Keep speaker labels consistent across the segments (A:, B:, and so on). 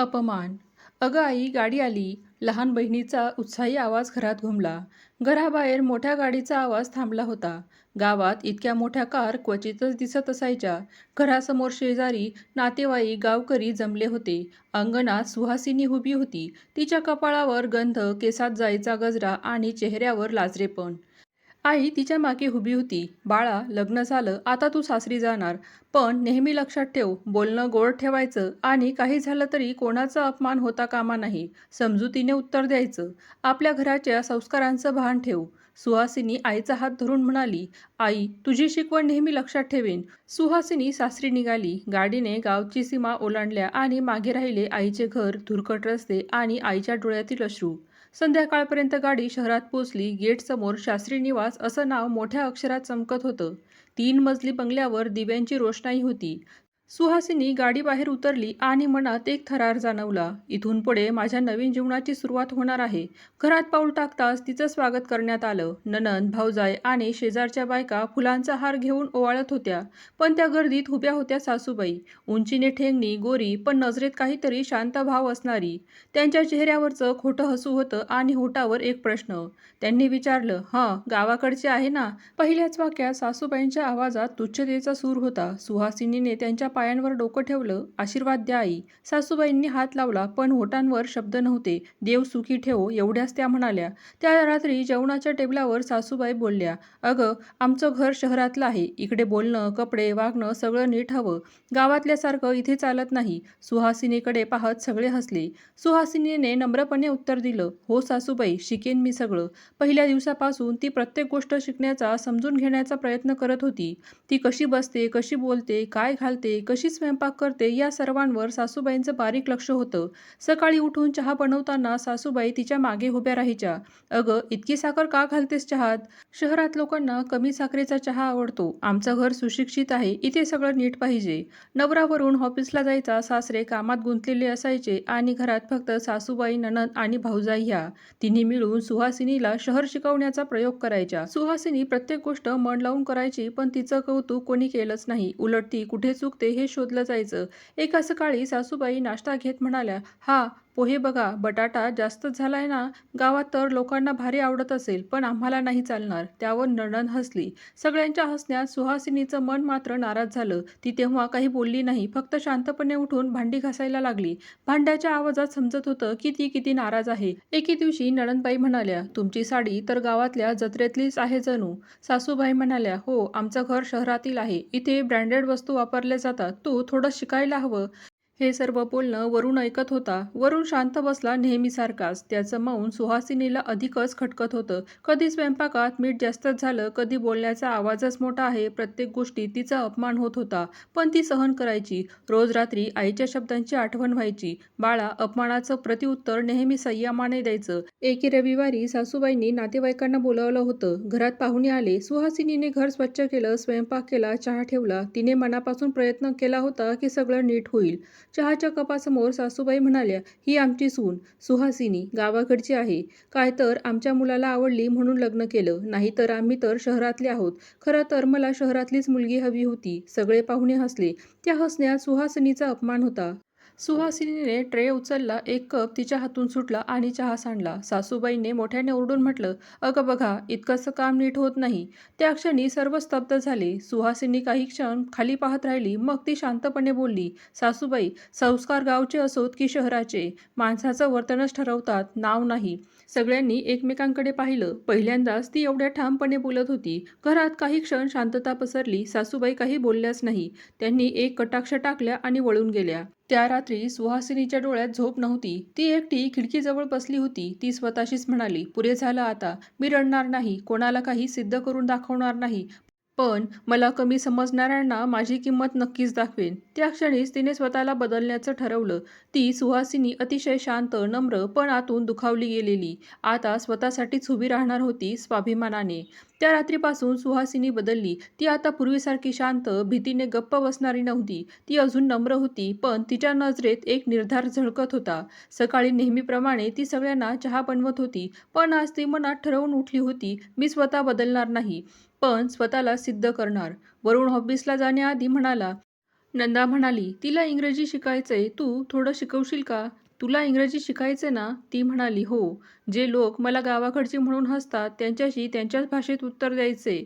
A: अपमान. अगं आई गाडी आली. लहान बहिणीचा उत्साही आवाज घरात घुमला. घराबाहेर मोठ्या गाडीचा आवाज थांबला होता. गावात इतक्या मोठ्या कार क्वचितच दिसत असायच्या. घरासमोर शेजारी नातेवाईक गावकरी जमले होते. अंगणात सुहासिनी उभी होती. तिच्या कपाळावर गंध केसात जायचा गजरा आणि चेहऱ्यावर लाजरेपण. आई तिच्यामागे उभी होती. बाळा लग्न झालं आता तू सासरी जाणार. पण नेहमी लक्षात ठेव बोलणं गोड ठेवायचं आणि काही झालं तरी कोणाचा अपमान होता कामा नाही. समजुतीने उत्तर द्यायचं. आपल्या घराच्या संस्कारांचं भान ठेव. सुहासिनी आईचा हात धरून म्हणाली आई तुझी शिकवण नेहमी लक्षात ठेवेन. सुहासिनी सासरी निघाली. गाडीने गावची सीमा ओलांडल्या आणि मागे राहिले आईचे घर धुरकट रस्ते आणि आईच्या डोळ्यातील अश्रू. संध्याकाळपर्यंत गाडी शहरात पोचली गेटसमोर शास्त्री निवास असं नाव मोठ्या अक्षरात चमकत होतं. तीन मजली बंगल्यावर दिव्यांची रोषणाई होती. सुहासिनी गाडीबाहेर उतरली आणि मनात एक थरार जाणवला. इथून पुढे माझ्या नवीन जीवनाची सुरुवात होणार आहे. घरात पाऊल टाकताच तिचं स्वागत करण्यात आलं. ननंद भाऊजाय आणि शेजारच्या बायका फुलांचा हार घेऊन ओवाळत होत्या. पण त्या गर्दीत उभ्या होत्या सासूबाई. उंचीने ठेंगणी गोरी पण नजरेत काहीतरी शांत भाव असणारी. त्यांच्या चेहऱ्यावरचं खोटं हसू होतं आणि होटावर एक प्रश्न. त्यांनी विचारलं हां गावाकडचे आहे ना? पहिल्याच वाक्यात सासूबाईंच्या आवाजात तुच्छतेचा सूर होता. सुहासिनीने त्यांच्या पायांवर डोकं ठेवलं आशीर्वाद द्या आई. सासूबाईंनी हात लावला पण होटांवर शब्द नव्हते. देव सुखी ठेवो एवढ्याच त्या म्हणाल्या. त्या रात्री जेवणाच्या टेबलावर सासूबाई बोलल्या अगं आमचं घर शहरातलं आहे. इकडे बोलणं कपडे वागणं सगळं नीट हवं. गावातल्यासारखं इथे चालत नाही. सुहासिनीकडे पाहत सगळे हसले. सुहासिनीने नम्रपणे उत्तर दिलं हो सासूबाई शिकेन मी सगळं. पहिल्या दिवसापासून ती प्रत्येक गोष्ट शिकण्याचा समजून घेण्याचा प्रयत्न करत होती. ती कशी बसते कशी बोलते काय घालते कशी स्वयंपाक करते या सर्वांवर सासूबाईंचं बारीक लक्ष होतं. सकाळी उठून चहा बनवताना सासूबाई तिच्यामागे उभ्या राहायच्या. अगं इतकी साखर का घालतेस चहात? शहरात लोकांना कमी साखरेचा चहा आवडतो. आमचं घर सुशिक्षित आहे. इथे सगळं नीट पाहिजे. नवरावरून ऑफिसला जायचा सासरे कामात गुंतलेले असायचे आणि घरात फक्त सासूबाई ननद आणि भाऊजाई ह्या. तिन्ही मिळून सुहासिनीला शहर शिकवण्याचा प्रयोग करायच्या. सुहासिनी प्रत्येक गोष्ट मन लावून करायची पण तिचं कौतुक कोणी केलंच नाही. उलट ती कुठे चुकते हे शोधलं जायचं. एका सकाळी सासूबाई नाश्ता घेत म्हणाल्या हा पोहे बघा बटाटा जास्तच आहे ना गावात तर लोकांना भारी आवडत असेल पण आम्हाला नाही चालणार त्यावर नणन हसली. सगळ्यांच्या हसण्यात सुहासिनीचं मन मात्र नाराज झालं. ती तेव्हा काही बोलली नाही फक्त शांतपणे उठून भांडी घासायला लागली. भांड्याच्या आवाजात समजत होतं की ती किती नाराज आहे. एके दिवशी नणनबाई म्हणाल्या तुमची साडी तर गावातल्या जत्रेतलीच आहे जणू. सासूबाई म्हणाल्या हो आमचं घर शहरातील आहे. इथे ब्रँडेड वस्तू वापरल्या जातात. तू थोडं शिकायला हवं. हे सर्व बोलणं वरून ऐकत होता. वरून शांत बसला नेहमीसारखाच. त्याचं मौन सुहासिनीला अधिकच खटकत होतं. कधी स्वयंपाकात मीठ जास्तच झालं कधी बोलण्याचा आवाजच मोठा आहे प्रत्येक गोष्टी तिचा अपमान होत होता. पण ती सहन करायची. रोज रात्री आईच्या शब्दांची आठवण व्हायची. बाळा अपमानाचं प्रतिउत्तर नेहमी संयमाने द्यायचं. एके रविवारी सासूबाईंनी नातेवाईकांना बोलावलं होतं. घरात पाहुणे आले. सुहासिनीने घर स्वच्छ केलं स्वयंपाक केला चहा ठेवला. तिने मनापासून प्रयत्न केला होता की सगळं नीट होईल. चहाच्या कपासमोर सासूबाई म्हणाल्या ही आमची सून सुहासिनी गावाकडची आहे. काय तर आमच्या मुलाला आवडली म्हणून लग्न केलं. नाही तर आम्ही तर शहरातले आहोत. खरं तर मला शहरातलीच मुलगी हवी होती. सगळे पाहुणे हसले. त्या हसण्यात सुहासिनीचा अपमान होता. सुहासिनीने ट्रे उचलला एक कप तिच्या हातून सुटला आणि चहा सांडला. सासूबाईने मोठ्याने ओरडून म्हटलं अगं बघा इतकंसं काम नीट होत नाही. त्या क्षणी सर्व स्तब्ध झाले. सुहासिनी काही क्षण खाली पाहत राहिली मग ती शांतपणे बोलली सासूबाई संस्कार गावचे असोत की शहराचे? माणसाचं वर्तनच ठरवतात नाव नाही. सगळ्यांनी एकमेकांकडे पाहिलं. पहिल्यांदाच ती एवढ्या ठामपणे बोलत होती. घरात काही क्षण शांतता पसरली. सासूबाई काही बोलल्याच नाही. त्यांनी एक कटाक्ष टाकल्या आणि वळून गेल्या. त्या रात्री सुहासिनीच्या डोळ्यात झोप नव्हती. ती एकटी खिडकीजवळ बसली होती. ती स्वतःशीच म्हणाली पुरे झालं आता. मी रडणार नाही. कोणाला काही सिद्ध करून दाखवणार नाही. पण मला कमी समजणाऱ्यांना माझी किंमत नक्कीच दाखवेन. त्या क्षणीच तिने स्वतःला बदलण्याचं ठरवलं. ती सुहासिनी अतिशय शांत नम्र पण आतून दुखावली गेलेली. आता स्वतःसाठीच उभी राहणार होती स्वाभिमानाने. त्या रात्रीपासून सुहासिनी बदलली. ती आता पूर्वीसारखी शांत भीतीने गप्प बसणारी नव्हती. ती अजून नम्र होती पण तिच्या नजरेत एक निर्धार झळकत होता. सकाळी नेहमीप्रमाणे ती सगळ्यांना चहा बनवत होती पण आज ती मनात ठरवून उठली होती मी स्वतः बदलणार नाही. पण स्वतःला सिद्ध करणार. वरुण ऑफिसला जाण्याआधी म्हणाला नंदा म्हणाली तिला इंग्रजी शिकायचंय. तू थोडं शिकवशील का? तुला इंग्रजी शिकायचे ना? ती म्हणाली हो. जे लोक मला गावाकडची म्हणून हसतात त्यांच्याशी त्यांच्याच भाषेत उत्तर द्यायचे.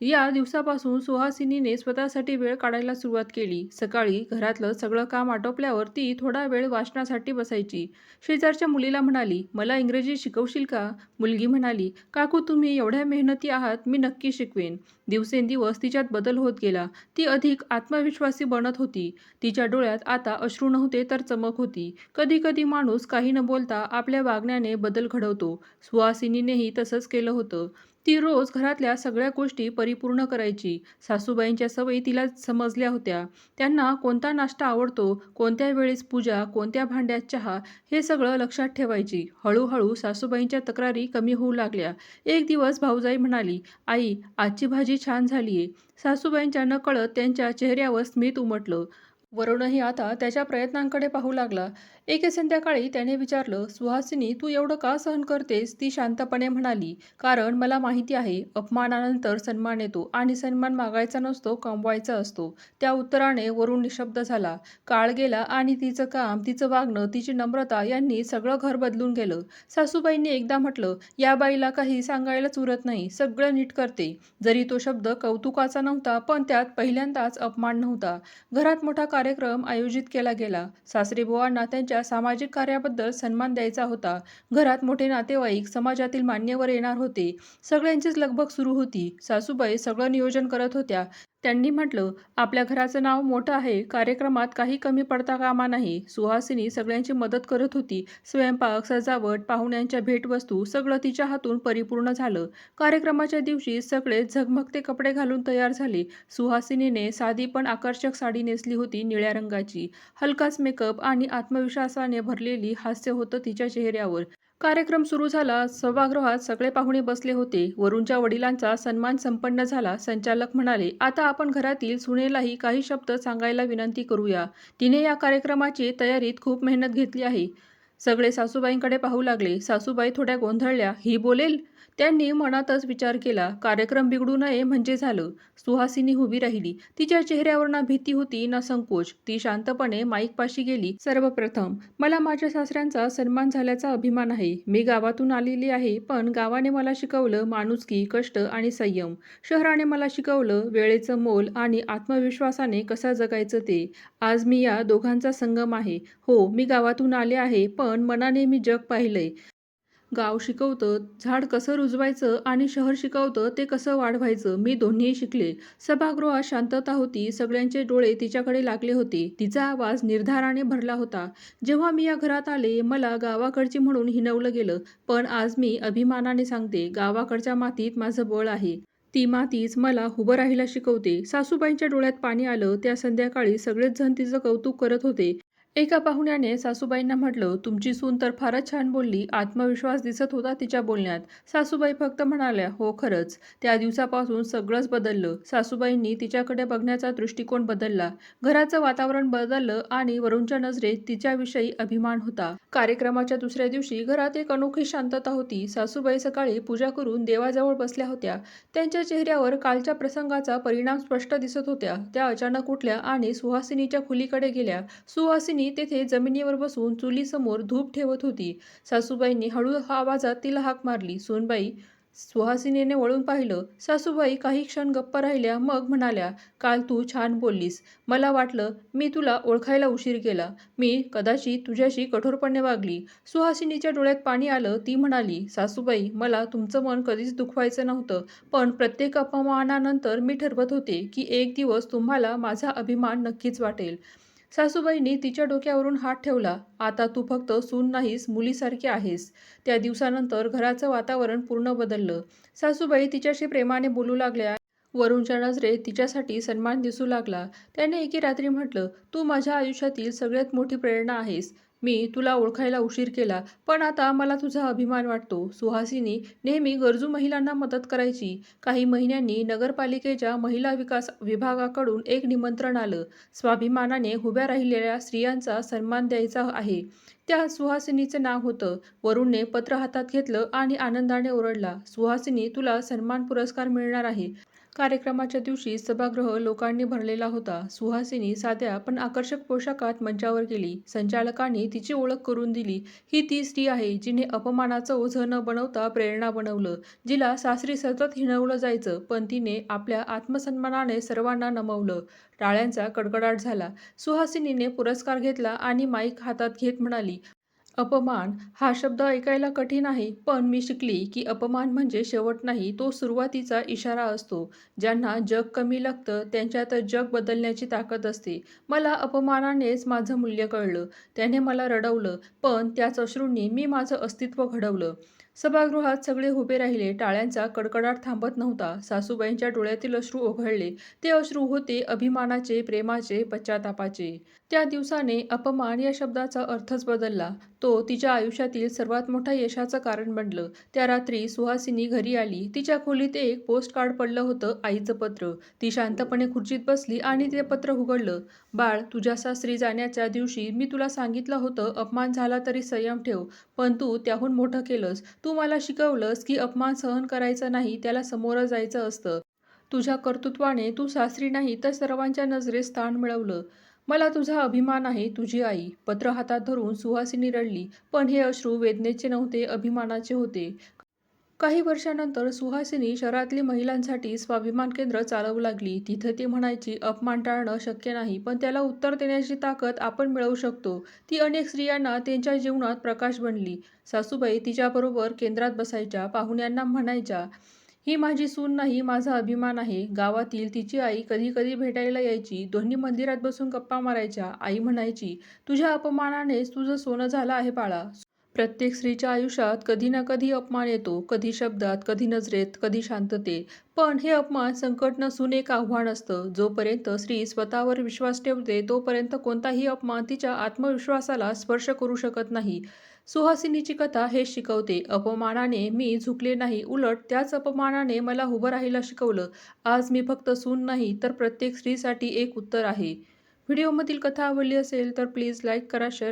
A: या दिवसापासून सुहासिनीने स्वतःसाठी वेळ काढायला सुरुवात केली. सकाळी घरातलं सगळं काम आटोपल्यावर ती थोडा वेळ वाचनासाठी बसायची. शेजारच्या मुलीला म्हणाली मला इंग्रजी शिकवशील का? मुलगी म्हणाली काकू तुम्ही एवढ्या मेहनती आहात मी नक्की शिकवेन. दिवसेंदिवस तिच्यात बदल होत गेला. ती अधिक आत्मविश्वासी बनत होती. तिच्या डोळ्यात आता अश्रू नव्हते तर चमक होती. कधी कधी माणूस काही न बोलता आपल्या वागण्याने बदल घडवतो. सुहासिनीनेही तसंच केलं होतं. ती रोज घरातल्या सगळ्या गोष्टी परिपूर्ण करायची. सासूबाईंच्या सवयी तिला समजल्या होत्या. त्यांना कोणता नाश्ता आवडतो कोणत्या वेळेस पूजा कोणत्या भांड्यात चहा हे सगळं लक्षात ठेवायची. हळूहळू सासूबाईंच्या तक्रारी कमी होऊ लागल्या. एक दिवस भाऊजाई म्हणाली आई आजची भाजी छान झालीये. सासूबाईंच्या नकळत त्यांच्या चेहऱ्यावर स्मित उमटलं. वरुणही आता त्याच्या प्रयत्नांकडे पाहू लागला. एके संध्याकाळी त्याने विचारलं सुहासिनी तू एवढं का सहन करतेस? ती शांतपणे म्हणाली कारण मला माहिती आहे अपमानानंतर सन्मान येतो आणि सन्मान मागायचा नसतो कमवायचा असतो. त्या उत्तराने वरून निशब्द झाला. काळ गेला आणि तिचं काम तिचं वागणं तिची नम्रता यांनी सगळं घर बदलून गेलं. सासूबाईंनी एकदा म्हटलं या बाईला काही सांगायलाच उरत नाही सगळं नीट करते. जरी तो शब्द कौतुकाचा नव्हता पण त्यात पहिल्यांदाच अपमान नव्हता. घरात मोठा कार्यक्रम आयोजित केला गेला. सासरेबुवांना त्यांच्या सामाजिक कार्याबद्दल सन्मान द्यायचा होता. घरात मोठे नातेवाईक समाजातील मान्यवर येणार होते. सगळ्यांचीच लगबग सुरू होती. सासूबाई सगळं नियोजन करत होत्या. त्यांनी म्हटलं आपल्या घराचं नाव मोठं आहे कार्यक्रमात काही कमी पडता कामा नाही. सुहासिनी सगळ्यांची मदत करत होती. स्वयंपाक सजावट पाहुण्यांच्या भेटवस्तू सगळं तिच्या हातून परिपूर्ण झालं. कार्यक्रमाच्या दिवशी सगळे झगमगते कपडे घालून तयार झाले. सुहासिनीने साधी पण आकर्षक साडी नेसली होती निळ्या रंगाची. हलकाच मेकअप आणि आत्मविश्वासाने भरलेली हास्य होतं तिच्या चेहऱ्यावर. कार्यक्रम सुरू झाला. सभागृहात सगळे पाहुणे बसले होते. वरुणच्या वडिलांचा सन्मान संपन्न झाला. संचालक म्हणाले आता आपण घरातील सुनेलाही काही शब्द सांगायला विनंती करूया. तिने या कार्यक्रमाची तयारीत खूप मेहनत घेतली आहे. सगळे सासूबाईंकडे पाहू लागले. सासूबाई थोड्या गोंधळल्या. ही बोलेल? त्यांनी मनातच विचार केला. कार्यक्रम बिघडू नये म्हणजे झालं. सुहासिनी उभी राहिली. तिच्या चेहऱ्यावर ना भीती होती ना संकोच. ती शांतपणे माईकपाशी गेली. सर्वप्रथम मला माझ्या सासऱ्यांचा सन्मान झाल्याचा अभिमान आहे. मी गावातून आलेली आहे पण गावाने मला शिकवलं माणुसकी कष्ट आणि संयम. शहराने मला शिकवलं वेळेचं मोल आणि आत्मविश्वासाने कसं जगायचं ते. आज मी या दोघांचा संगम आहे. हो मी गावातून आले आहे पण पण मनाने मी जग पाहिलंय. गाव शिकवतं झाड कसं रुजवायचं आणि शहर शिकवतं ते कसं वाढवायचं मी दोन्ही शिकले. सभागृहात शांतता होती सगळ्यांचे डोळे तिच्याकडे लागले होते. तिचा आवाज निर्धाराने भरला होता. जेव्हा मी या घरात आले मला गावाकडची म्हणून हिनवलं गेलं. पण आज मी अभिमानाने सांगते गावाकडच्या मातीत माझं बळ आहे. ती मातीच मला उभं राहायला शिकवते. सासूबाईंच्या डोळ्यात पाणी आलं. त्या संध्याकाळी सगळेच जण तिचं कौतुक करत होते. एका पाहुण्याने सासूबाईंना म्हटलं तुमची सून तर फारच छान बोलली. आत्मविश्वास दिसत होता तिच्या बोलण्यात. सासूबाई फक्त म्हणाल्या हो खरंच. त्या दिवसापासून सगळंच बदललं. सासूबाईंनी तिच्याकडे बघण्याचा दृष्टिकोन बदलला. घराचं वातावरण बदललं आणि वरुणच्या नजरेत तिच्याविषयी अभिमान होता. कार्यक्रमाच्या दुसऱ्या दिवशी घरात एक अनोखी शांतता होती. सासूबाई सकाळी पूजा करून देवाजवळ बसल्या होत्या. त्यांच्या चेहऱ्यावर कालच्या प्रसंगाचा परिणाम स्पष्ट दिसत होत्या. त्या अचानक उठल्या आणि सुहासिनीच्या खुलीकडे गेल्या. सुहासिनी तेथे जमिनीवर बसून चुलीसमोर धूप ठेवत होती. सासूबाईंनी हळू आवाजात तिला हाक मारली. सोनबाई सुहासिनीने वळून पाहिलं. सासूबाई काही क्षण गप्प राहिल्या मग म्हणाल्या काल तू छान बोललीस. मला वाटलं मी तुला ओळखायला उशीर केला. मी कदाचित तुझ्याशी कठोरपणे वागली. सुहासिनीच्या डोळ्यात पाणी आलं. ती म्हणाली सासूबाई मला तुमचं मन कधीच दुखवायचं नव्हतं पण प्रत्येक अपमानानंतर मी ठरवत होते की एक दिवस तुम्हाला माझा अभिमान नक्कीच वाटेल. सासूबाईंनी तिच्या डोक्यावरून हात ठेवला आता तू फक्त सून नाहीस मुलीसारखी आहेस. त्या दिवसानंतर घराचं वातावरण पूर्ण बदललं. सासूबाई तिच्याशी प्रेमाने बोलू लागल्या. वरुणच्या नजरेत तिच्यासाठी सन्मान दिसू लागला. त्याने एके रात्री म्हटलं तू माझ्या आयुष्यातील सगळ्यात मोठी प्रेरणा आहेस. मी तुला ओळखायला उशीर केला पण आता मला तुझा अभिमान वाटतो. सुहासिनी नेहमी गरजू महिलांना मदत करायची. काही महिन्यांनी नगरपालिकेच्या महिला विकास विभागाकडून एक निमंत्रण आलं. स्वाभिमानाने उभ्या राहिलेल्या स्त्रियांचा सन्मान द्यायचा आहे. त्या सुहासिनीचं नाव होतं. वरुणने पत्र हातात घेतलं आणि आनंदाने ओरडला. सुहासिनी तुला सन्मान पुरस्कार मिळणार आहे. कार्यक्रमाच्या दिवशी सभागृह लोकांनी भरलेला होता. सुहासिनी साध्या पण आकर्षक पोशाखात मंचावर गेली. संचालकांनी तिची ओळख करून दिली. ही ती स्त्री आहे जिने अपमानाचं ओझं न बनवता प्रेरणा बनवलं जिला सासरी सतत हिणवलं जायचं पण तिने आपल्या आत्मसन्मानाने सर्वांना नमवलं. टाळ्यांचा कडकडाट झाला. सुहासिनीने पुरस्कार घेतला आणि माईक हातात घेत म्हणाली अपमान हा शब्द ऐकायला कठीण आहे पण मी शिकली की अपमान म्हणजे शेवट नाही तो सुरुवातीचा इशारा असतो. ज्यांना जग कमी लागतं त्यांच्यात जग बदलण्याची ताकद असते. मला अपमानानेच माझं मूल्य कळलं. त्याने मला रडवलं पण त्याच अश्रूंनी मी माझं अस्तित्व घडवलं. सभागृहात सगळे उभे राहिले टाळ्यांचा कडकडाट थांबत नव्हता. सासूबाईंच्या डोळ्यातील अश्रू ओघळले. ते अश्रू होते अभिमानाचे प्रेमाचे पश्चातापाचे. त्या दिवसाने अपमान या शब्दाचा अर्थच बदलला. तो तिच्या आयुष्यातील सर्वात मोठा यशाचं कारण बनलं. त्या रात्री सुहासिनी घरी आली. तिच्या खोलीत एक पोस्ट कार्ड पडलं होतं आईचं पत्र. ती शांतपणे खुर्चीत बसली आणि ते पत्र उघडलं. बाळ तुझ्या सासरी जाण्याच्या दिवशी मी तुला सांगितलं होतं अपमान झाला तरी संयम ठेव पण तू त्याहून मोठं केलंस. तू मला शिकवलंस की अपमान सहन करायचा नाही त्याला समोरं जायचं असतं. तुझ्या कर्तृत्वाने तू सासरी नाही तर सर्वांच्या नजरेत स्थान मिळवलं. मला तुझा अभिमान आहे तुझी आई. पत्र हातात धरून सुहासिनी रडली. पण हे अश्रू वेदनेचे नव्हते अभिमानाचे होते. काही वर्षानंतर सुहासिनी शहरातली महिलांसाठी स्वाभिमान केंद्र चालवू लागली. तिथं ती म्हणायची अपमान टाळणं शक्य नाही पण त्याला उत्तर देण्याची ताकद आपण मिळवू शकतो. ती अनेक स्त्रियांना त्यांच्या जीवनात प्रकाश बनली. सासूबाई तिच्याबरोबर केंद्रात बसायच्या पाहुण्यांना म्हणायच्या ही माझी सून नाही माझा अभिमान आहे. गावातील तिची आई कधी कधी भेटायला यायची. दोन्ही मंदिरात बसून गप्पा मारायच्या. आई म्हणायची तुझ्या अपमानानेच तुझं सोनं झालं आहे बाळा. प्रत्येक स्त्रीच्या आयुष्यात कधी ना कधी अपमान येतो. कधी शब्दात कधी नजरेत कधी शांततेत. पण हे अपमान संकट नसून एक आव्हान असतं. जोपर्यंत स्त्री स्वतःवर विश्वास ठेवते तोपर्यंत कोणताही अपमान तिच्या आत्मविश्वासाला स्पर्श करू शकत नाही. सुहासिनीची कथा हे शिकवते. अपमानाने मी झुकले नाही. उलट त्याच अपमानाने मला उभं राहायला शिकवलं. आज मी फक्त सून नाही तर प्रत्येक स्त्रीसाठी एक उत्तर आहे. व्हिडिओमधील कथा आवडली असेल तर प्लीज लाईक करा शेअर